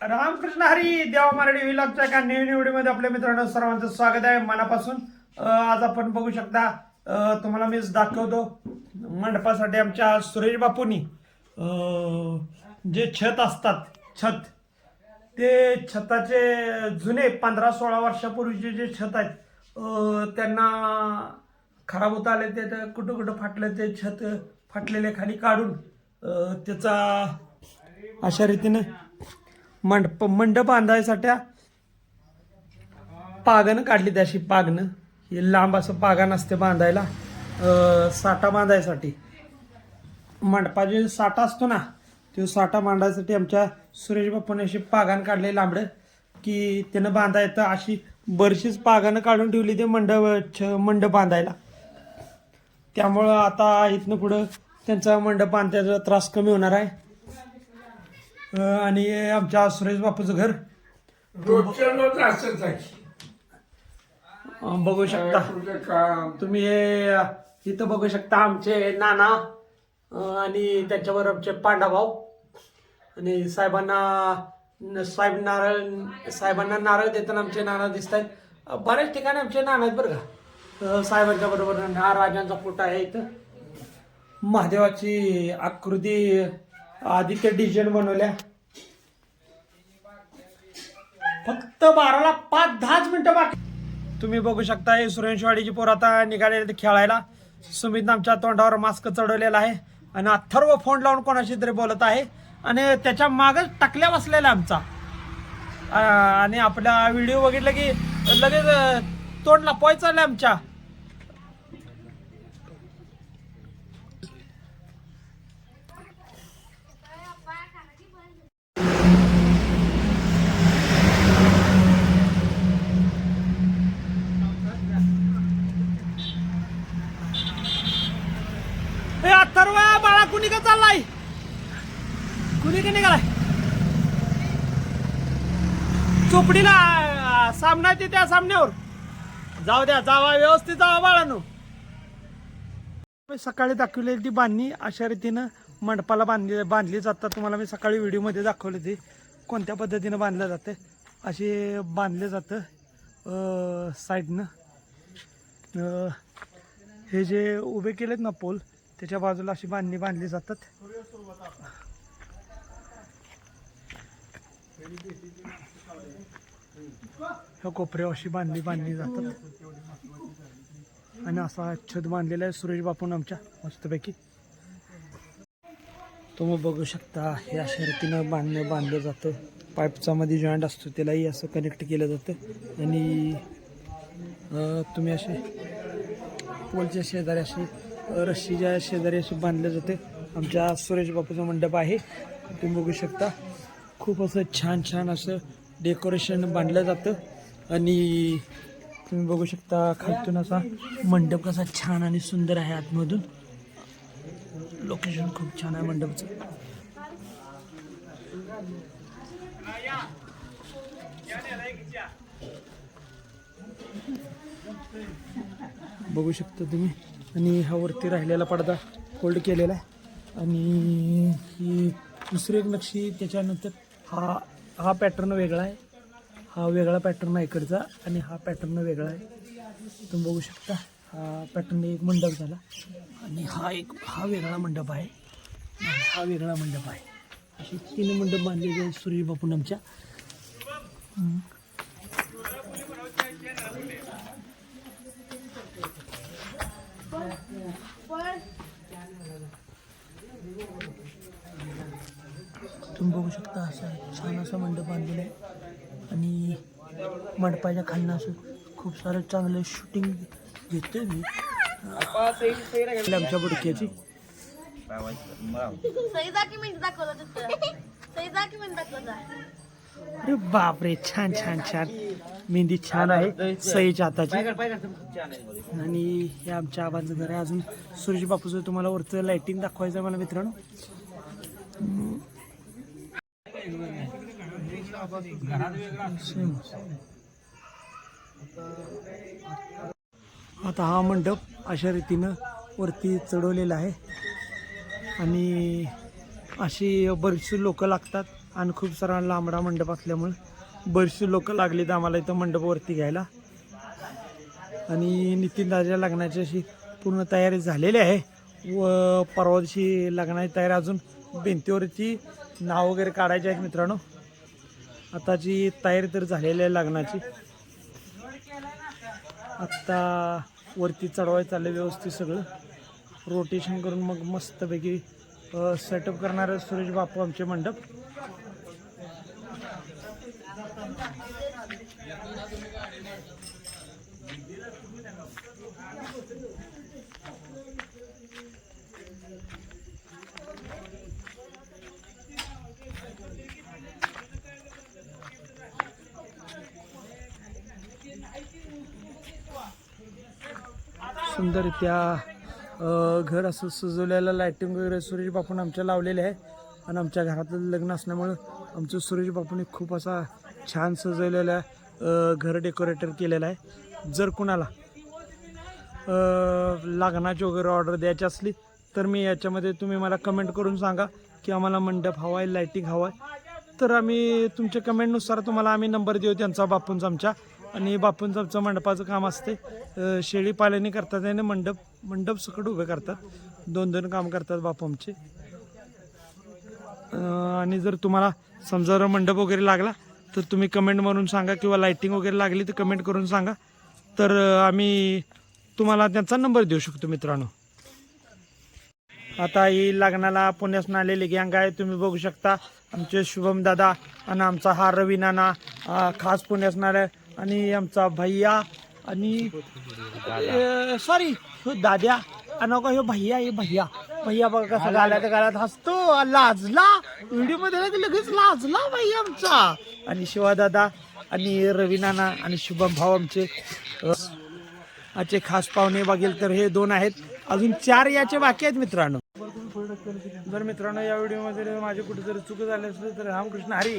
रामकृष्ण हरी देवा मराठी विलापच्या एका नवीन व्हिडिओमध्ये आपल्या मित्रांनो सर्वांचं स्वागत आहे. मनापासून आज आपण बघू शकता तुम्हाला मीच दाखवतो मंडपासाठी आमच्या सुरेश बापूंनी जे छत असतात छत ते छताचे जुने पंधरा सोळा वर्षापूर्वीचे जे छत आहेत त्यांना खराब होत आले ते कुठं कुठं फाटलं ते छत फाटलेले खाली काढून त्याचा अशा रीतीने मंडप मंडप बांधायसाठी पागणं काढली त्याशी पागणं हे लांब असं पागण असते बांधायला. साठा बांधायसाठी. मंडपाचे साठा असतो ना तो साठा बांधायसाठी आमच्या सुरेश बाप्पाने अशी पागान काढले लांबडं की त्यानं बांधा येतं अशी बरीचशीच पागानं काढून ठेवली ते मंडप मंडप बांधायला. त्यामुळं आता इथनं पुढं त्यांचा मंडप बांधण्याचा त्रास कमी होणार आहे. अं, आणि आमच्या सुरेश बापूचं घर. रोजच्या रोज असंच आहे. अं, बघू शकता. तुझं काम? तुम्ही हे इथं बघू शकता आमचे नाना अं, आणि त्याच्यावर आमचे पांडाभाऊ आणि साहेबांना न- साहेब नारळ साहेबांना नारळ देताना आमचे नाना दिसत आहेत बऱ्याच ठिकाणी आमचे नाना आहेत बरं का. अं, साहेबांच्या बरोबर हा राजांचा फोटो आहे इथं. महादेवाची आकृती आदित्य डिझाईन बनवल्या. फक्त बाराला पाच दहाच मिनिटं बाकी. तुम्ही बघू शकता हे सुरेशवाडीची पोर आता निघालेले ते खेळायला. सुमित आमच्या तोंडावर मास्क चढवलेला आहे. आणि अथर्व फोन लावून कोणाशी तरी बोलत आहे. आणि त्याच्या मागच टाकल्या बसलेला आमचा. आणि आपला व्हिडिओ बघितलं की लगेच तोंड लपवायचं आमच्या. अथर्व बाळा कुणी का चाललाय? कुणी का निघालाय? चोपडीला सामना येते त्या सामन्यावर. जाऊ द्या जावा व्यवस्थित जावा बाळानो. मी सकाळी दाखवलेली ती बांधणी अशा रीतीनं मंडपाला बांधली बांधली जातात. तुम्हाला मी सकाळी व्हिडिओमध्ये दाखवले ते कोणत्या पद्धतीनं बांधलं जातं. असे बांधले जातं साईडनं. हे जे उभे केलेत ना पोल त्याच्या बाजूला अशी बांधणी बांधली जातात. ह्या कोपऱ्यावर अशी बांधली बांधली जातात. आणि असा छत बांधलेला आहे सुरेश बापून आमच्या मस्तपैकी. तुम्ही बघू शकता हे अशा रीतीनं बांधणं बांधलं जातं. पाईपचा मध्ये जॉईंट असतो त्यालाही असं कनेक्ट केलं जातं. आणि तुम्ही असे पोलच्या शेजारी असे रस्सीच्या शेजारी असं बांधले जाते. आमच्या सुरेश बापूचं मंडप आहे. तुम्ही बघू शकता. खूप असं छान छान असं डेकोरेशन बांधलं जातं. आणि तुम्ही बघू शकता खालतून असा मंडप कसा छान आणि सुंदर आहे आतमधून. लोकेशन खूप छान आहे मंडपचं. बघू शकता तुम्ही. आणि हा वरती राहिलेला पडदा फोल्ड केलेला आहे. आणि ही दुसरी एक नक्षी त्याच्यानंतर हा हा पॅटर्न वेगळा आहे. हा वेगळा पॅटर्न आहे इकडचा आणि हा पॅटर्न वेगळा आहे. तुम्ही बघू शकता हा पॅटर्न एक मंडप झाला. आणि हा एक हा वेगळा मंडप आहे. आणि हा वेगळा मंडप आहे. असे तीन मंडप बांधलेले आहेत सूर्यबापून आमच्या तुम्ही बघू शकता असा छान असा मंडप बांधलेला आहे. आणि मंडपाच्या खालनं असं खूप सारं चांगलं शूटिंग घेतोय मी. आमच्या बुडक्याची. अरे बापरे छान छान छान. मेहंदी छान आहे. सईच्या हाताची. आणि हे आमच्या आबांचं घर आहे. अजून सुरेश बापूचं तुम्हाला वरचं लाइटिंग दाखवायचं मला मित्रांनो. आता हा मंडप अशा रीतीनं वरती चढवलेला आहे. आणि अशी बरीचशी लोकं लागतात आणि खूप सारा लांबडा मंडप असल्यामुळे बरीचशी लोकं लागलीत आम्हाला इथं मंडपावरती घ्यायला. आणि नितीन दादाच्या लग्नाची अशी पूर्ण तयारी झालेली आहे. व परवा दिवशी लग्नाची तयारी अजून भिंतीवरची नाव वगैरे काढायची आहेत मित्रांनो. आताची तयारी तर झालेली आहे लग्नाची. आत्ता वरती चढवायचं चाललं व्यवस्थित सगळं. रोटेशन करून मग मस्तपैकी सेटअप करणारे सुरेश बापू आमचे मंडप. सुंदररित्या घर असं सजवलेलं लायटिंग वगैरे सुरेश बापून आमच्या लावलेले आहे. आणि आमच्या घरातलं लग्न असल्यामुळं आमचं सुरेश बापूने खूप असा छान सजवलेला घर डेकोरेटर केलेलं आहे. जर कुणाला लग्नाची वगैरे ऑर्डर द्यायची असली तर मी याच्यामध्ये तुम्ही मला कमेंट करून सांगा की आम्हाला मंडप हवा आहे लायटिंग हवा आहे. तर आम्ही तुमच्या कमेंटनुसार तुम्हाला आम्ही नंबर देऊ त्यांचा बापूंचा आमच्या. आणि बापूंचं आमचं मंडपाचं काम असते. शेळी पाल्याने करतात आणि मंडप मंडप सकट उभे करतात. दोन दोन काम करतात बापूंचे आणि जर तुम्हाला समजा जर मंडप वगैरे लागला तर तुम्ही कमेंट म्हणून सांगा किंवा लाईटिंग वगैरे लागली तर कमेंट करून सांगा. तर आम्ही तुम्हाला त्यांचा नंबर देऊ शकतो मित्रांनो. आता ही लग्नाला पुण्यासून आलेली गँग आहे. तुम्ही बघू शकता आमचे शुभम दादा आणि आमचा हा रवी नाना खास पुण्यासून आलाय आणि आमचा भैया आणि सॉरी हो दाद्या. आणि नको ह्यो भैया हे भैया. भैया बघा कसं गाल्यात गाल्यात हसतो. लाजला. व्हिडिओमध्ये ना की लगेच लाजला भैया आमचा. आणि शिवा दादा आणि रवी नाना आणि शुभम भाऊ आमचे. आजचे खास पाहुणे बघेल तर हे दोन आहेत. अजून चार याचे बाकी आहेत मित्रांनो. जर मित्रांनो या व्हिडिओमध्ये जर माझे कुठेतरी चूक झाली असेल तर रामकृष्ण हरी.